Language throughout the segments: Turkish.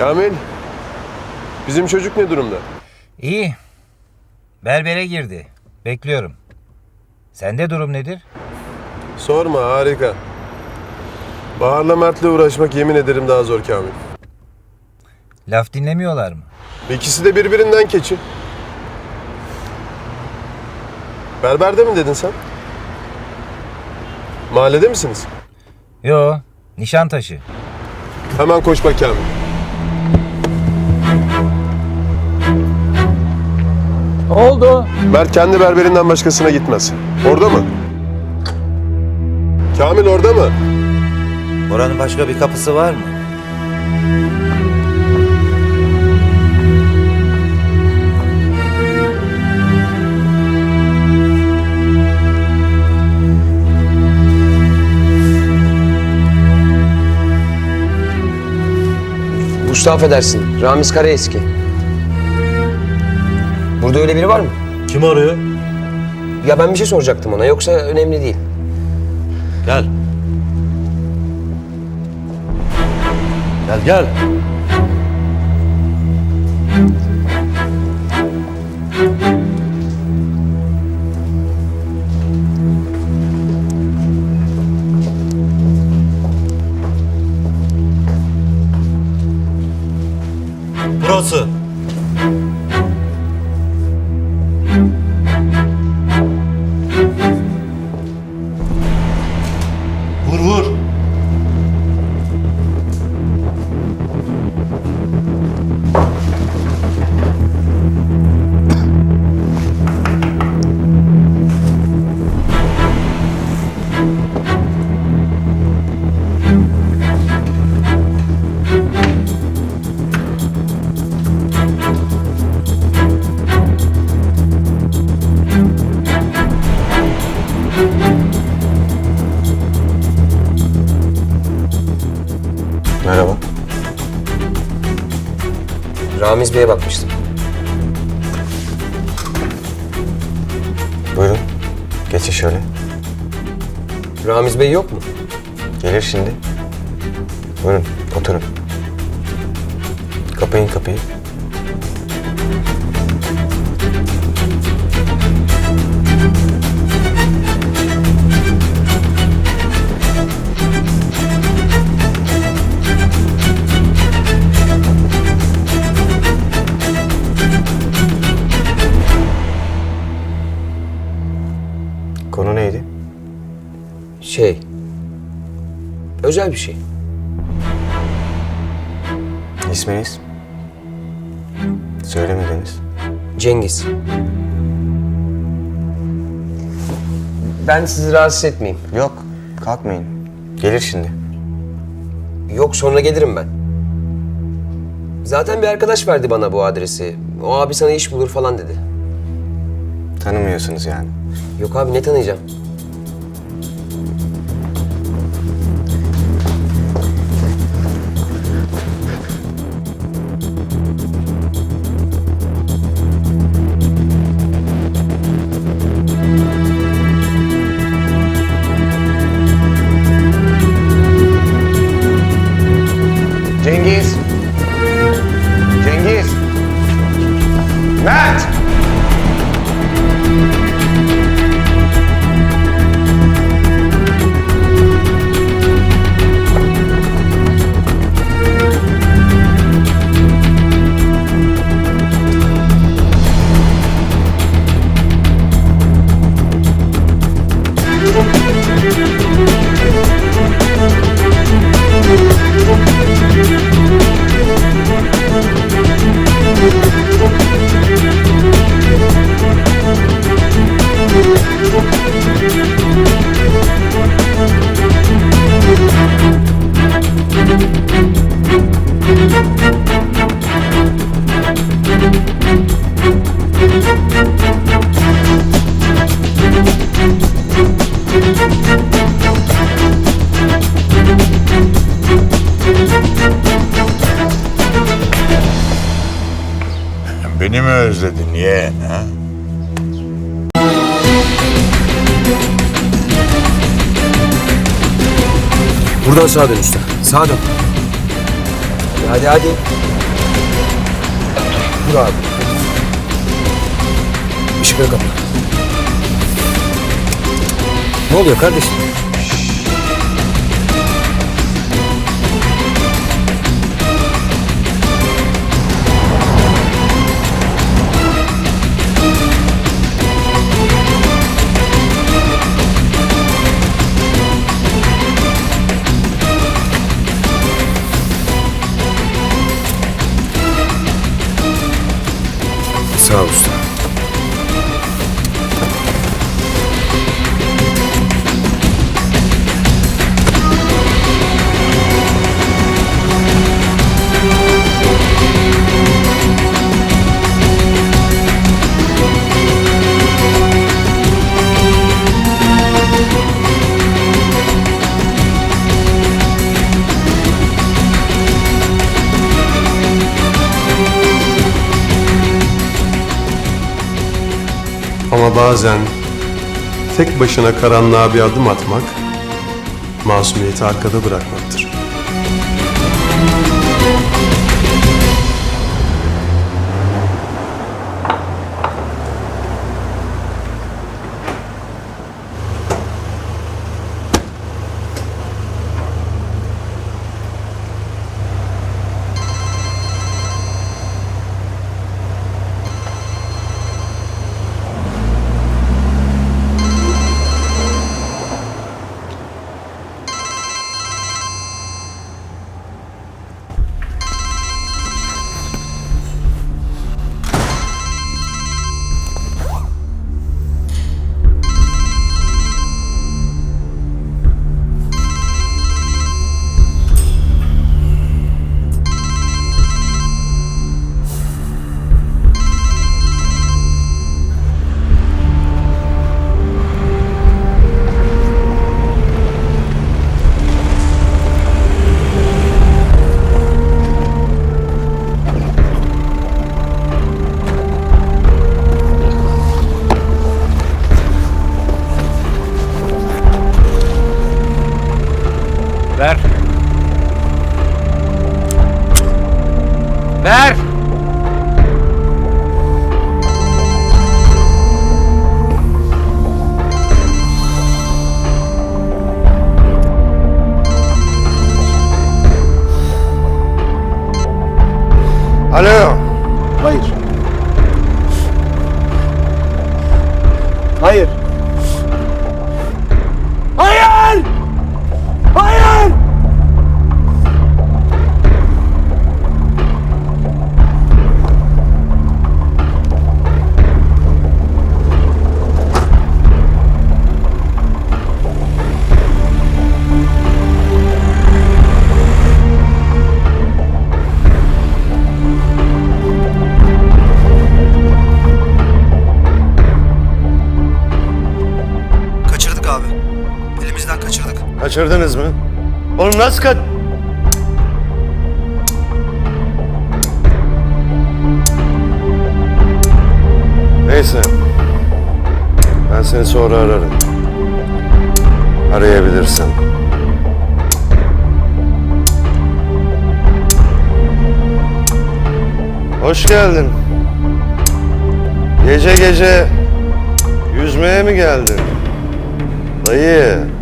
Kamil, bizim çocuk ne durumda? İyi. Berbere girdi. Bekliyorum. Sende durum nedir? Sorma, harika. Bahar'la Mert'le uğraşmak yemin ederim daha zor Kamil. Laf dinlemiyorlar mı? İkisi de birbirinden keçi. Berberde mi dedin sen? Mahallede misiniz? Yo, Nişantaşı. Hemen koş bak Kamil. Oldu. Mert kendi berberinden başkasına gitmez. Orada mı? Kamil orada mı? Oranın başka bir kapısı var mı? Usta affedersin. Ramiz Karaeski. Burada öyle biri var mı? Kim arıyor? Ya ben bir şey soracaktım ona. Yoksa önemli değil. Gel. Gel gel. Burası. Ramiz Bey'e bakmıştım. Buyurun. Geçin şöyle. Ramiz Bey yok mu? Gelir şimdi. Buyurun oturun. Kapayın kapıyı. Özel bir şey. İsminiz? Söylemediniz. Cengiz. Ben sizi rahatsız etmeyeyim. Yok, kalkmayın. Gelir şimdi. Yok sonra gelirim ben. Zaten bir arkadaş verdi bana bu adresi. O abi sana iş bulur falan dedi. Tanımıyorsunuz yani. Yok abi ne tanıyacağım? Beni mi özledin yeğen ha? Buradan sağa dön usta. Sağa dön. hadi hadi. Dur abi. Işıkları kapat. Ne oluyor kardeşim? Ama bazen tek başına karanlığa bir adım atmak, masumiyeti arkada bırakmaktır. Ver. Kaçırdınız mı? Oğlum nasıl kaç... Neyse. Ben seni sonra ararım. Arayabilirsin. Hoş geldin. Gece gece yüzmeye mi geldin? Dayı.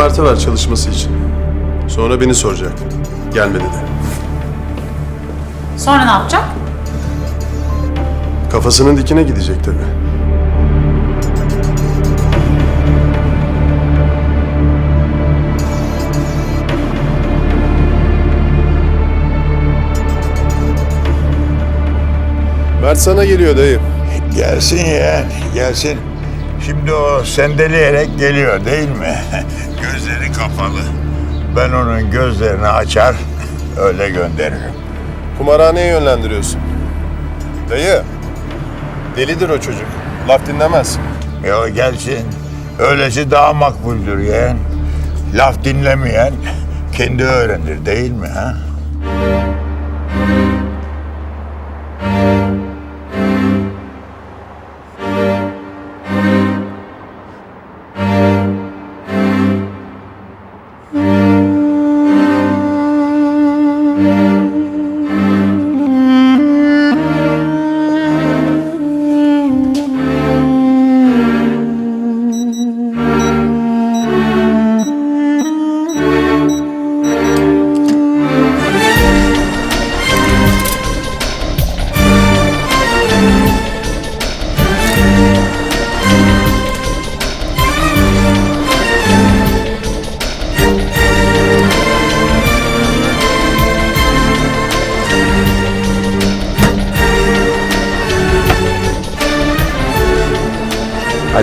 Mert'e ver çalışması için. Sonra beni soracak. Gelmedi de. Sonra ne yapacak? Kafasının dikine gidecek tabii. Mert sana geliyor dayı. Gelsin yeğen, gelsin. Şimdi o sendeleyerek geliyor değil mi? Gözleri kapalı. Ben onun gözlerini açar, öyle gönderirim. Kumarhaneye yönlendiriyorsun. Dayı. Delidir o çocuk. Laf dinlemez. Ya gelsin. Öylesi daha makbuldür yeğen. Laf dinlemeyen kendi öğrenir değil mi ha?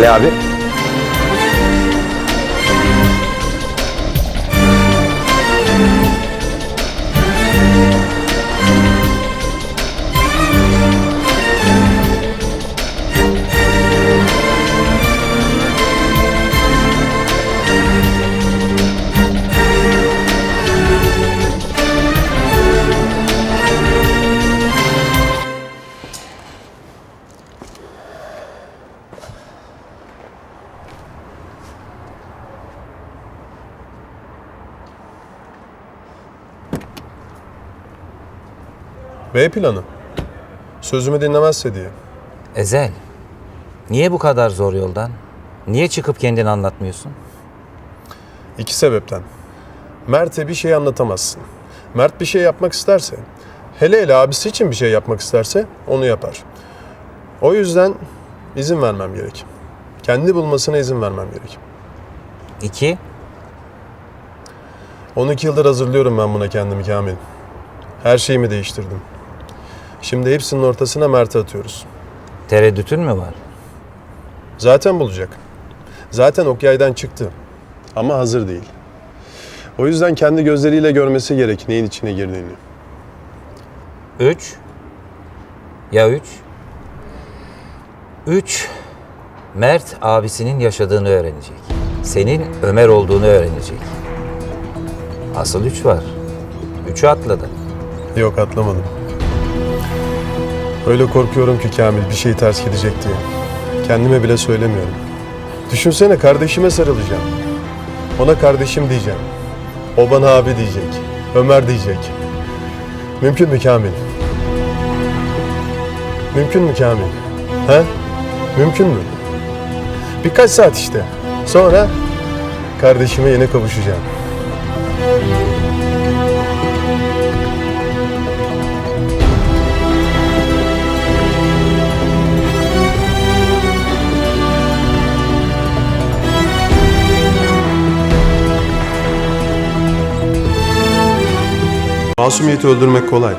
Ali abi. B planı. Sözümü dinlemezse diye. Ezel. Niye bu kadar zor yoldan? Niye çıkıp kendini anlatmıyorsun? İki sebepten. Mert'e bir şey anlatamazsın. Mert bir şey yapmak isterse, hele hele abisi için bir şey yapmak isterse onu yapar. O yüzden izin vermem gerek. Kendi bulmasına izin vermem gerek. İki, 12 yıldır hazırlıyorum ben buna kendimi Kamil. Her şeyimi değiştirdim. Şimdi hepsinin ortasına Mert'i atıyoruz. tereddütün mü var? Zaten bulacak. Zaten ok yaydan çıktı. Ama hazır değil. O yüzden kendi gözleriyle görmesi gerek neyin içine girdiğini. Üç. Ya üç? Üç. Mert abisinin yaşadığını öğrenecek. Senin Ömer olduğunu öğrenecek. Asıl üç var. Üçü atladı. Yok atlamadım. Öyle korkuyorum ki Kamil bir şey ters gidecek diye. Kendime bile söylemiyorum. Düşünsene kardeşime sarılacağım. Ona kardeşim diyeceğim. O bana abi diyecek. Ömer diyecek. Mümkün mü Kamil? Mümkün mü Kamil? He? Mümkün mü? Birkaç saat işte. Sonra kardeşime yine kavuşacağım. Masumiyeti öldürmek kolay.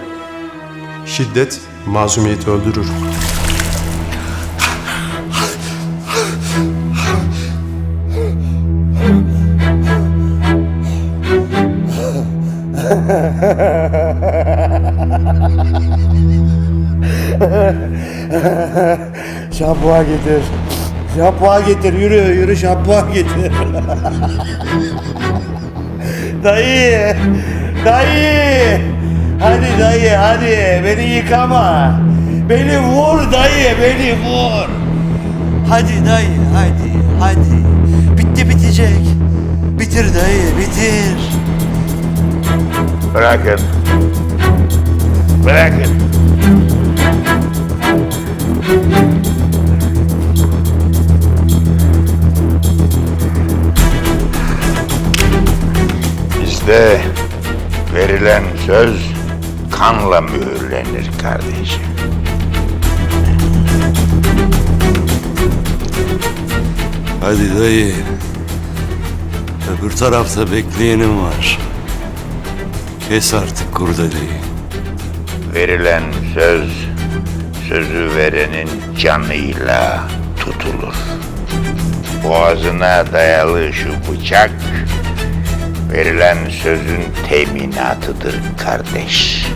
Şiddet masumiyeti öldürür. Şampuan getir. Şampuan getir. Yürü yürü şampuan getir. dayı. Dayı. Hadi dayı hadi. Beni yıkama. Beni vur dayı. Beni vur. Hadi dayı hadi. Hadi. Bitti bitecek. Bitir dayı bitir. Bırakın. Bırakın. Bizde verilen söz kanla mühürlenir kardeşim. Hadi dayı. Öbür tarafta bekleyenim var. Kes artık kurdeleyi. Verilen söz sözü verenin canıyla tutulur. Boğazına dayalı şu bıçak verilen sözün teminatıdır kardeş.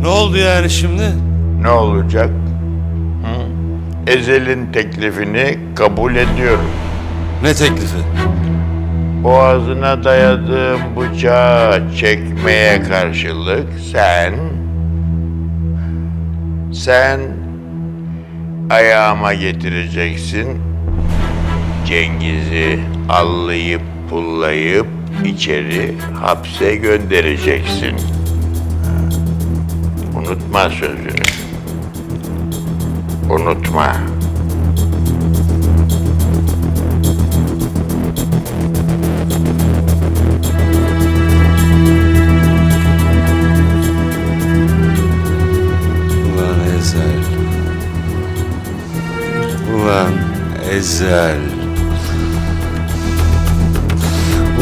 Ne oldu yani şimdi? Ne olacak? Hı? Ezel'in teklifini kabul ediyorum. Ne teklifi? Boğazına dayadığım bıçağı çekmeye karşılık sen... Sen ayağıma getireceksin. Cengiz'i allayıp pullayıp içeri hapse göndereceksin. Unutma sözünü. Unutma. Ezel.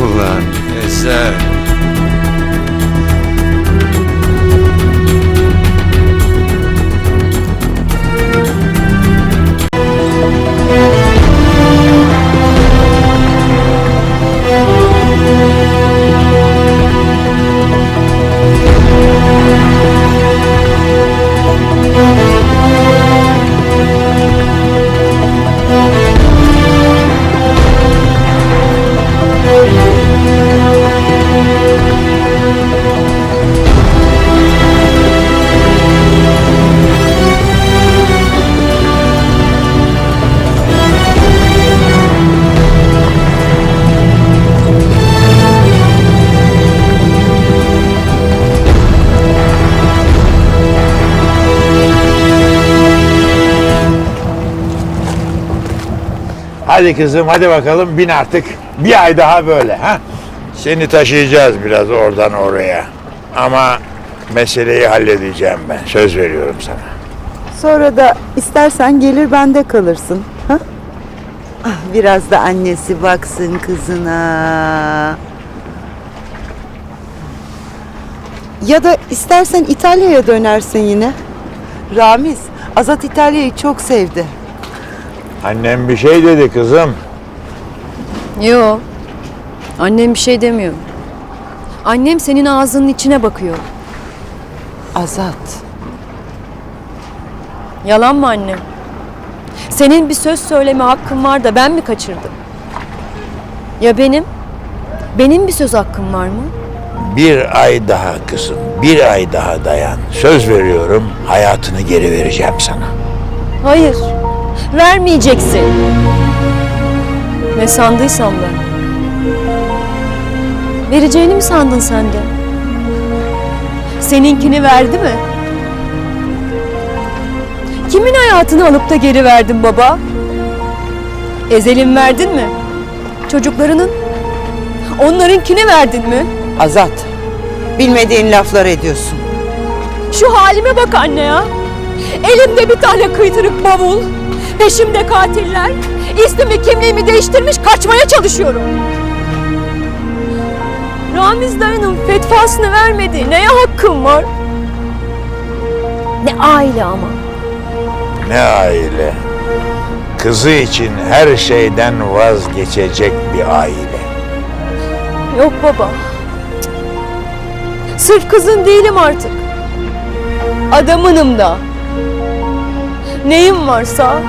Ulan Ezel. Hadi kızım hadi bakalım bin artık. Bir ay daha böyle ha. Seni taşıyacağız biraz oradan oraya. Ama meseleyi halledeceğim ben. Söz veriyorum sana. Sonra da istersen gelir bende kalırsın. Ha? Ah, Biraz da annesi baksın kızına. Ya da istersen İtalya'ya dönersin yine. Ramiz, Azat İtalya'yı çok sevdi. Annem bir şey dedi kızım. Yo. Annem bir şey demiyor. Annem senin ağzının içine bakıyor. Azat, Yalan mı annem? Senin bir söz söyleme hakkın var da ben mi kaçırdım? Ya benim? Benim bir söz hakkım var mı? Bir ay daha kızım. Bir ay daha dayan. Söz veriyorum hayatını geri vereceğim sana. Hayır. Vermeyeceksin. Ne sandıysam ben. Vereceğini mi sandın sen de? Seninkini verdi mi? Kimin hayatını alıp da geri verdin baba? Ezel'in verdin mi? Çocuklarının? Onlarınkini verdin mi? Azat. Bilmediğin laflar ediyorsun. Şu halime bak anne ya. Elimde bir tane kıytırık bavul. Peşimde katiller. İsmimi kimliğimi değiştirmiş kaçmaya çalışıyorum. Ramiz dayının fetvasını vermediği neye hakkım var? Ne aile ama. Ne aile. Kızı için her şeyden vazgeçecek bir aile. Yok baba. Cık. Sırf kızın değilim artık. Adamınım da. Neyim varsa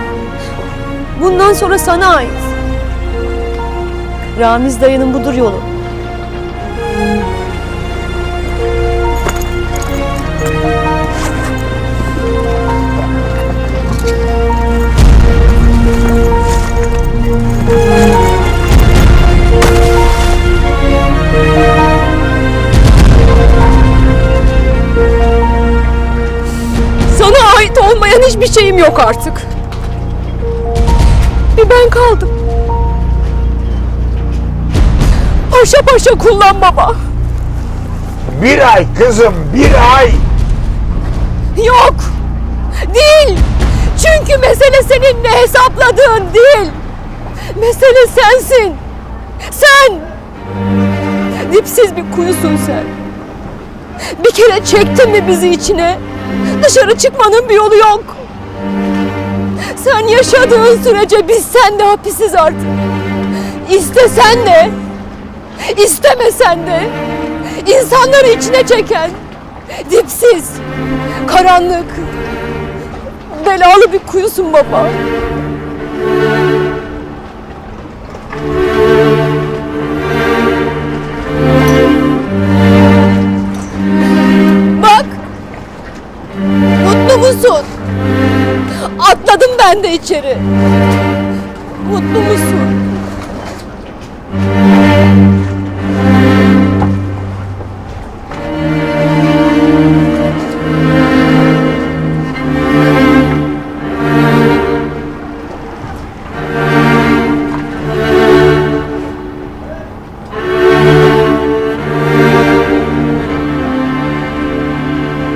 bundan sonra sana ait. Ramiz dayının budur yolu. Sana ait olmayan hiçbir şeyim yok artık. Bir ben kaldım. Paşa paşa kullan baba. Bir ay kızım, bir ay. Yok. Değil. Çünkü mesele senin ne hesapladığın değil. Mesele sensin. Sen. Dipsiz bir kuyusun sen. Bir kere çektin mi bizi içine? Dışarı çıkmanın bir yolu yok. Sen yaşadığın sürece biz sen de hapisiz artık. İstesen de, istemesen de insanları içine çeken, dipsiz, karanlık, belalı bir kuyusun baba. Ben de içeri. Mutlu musun?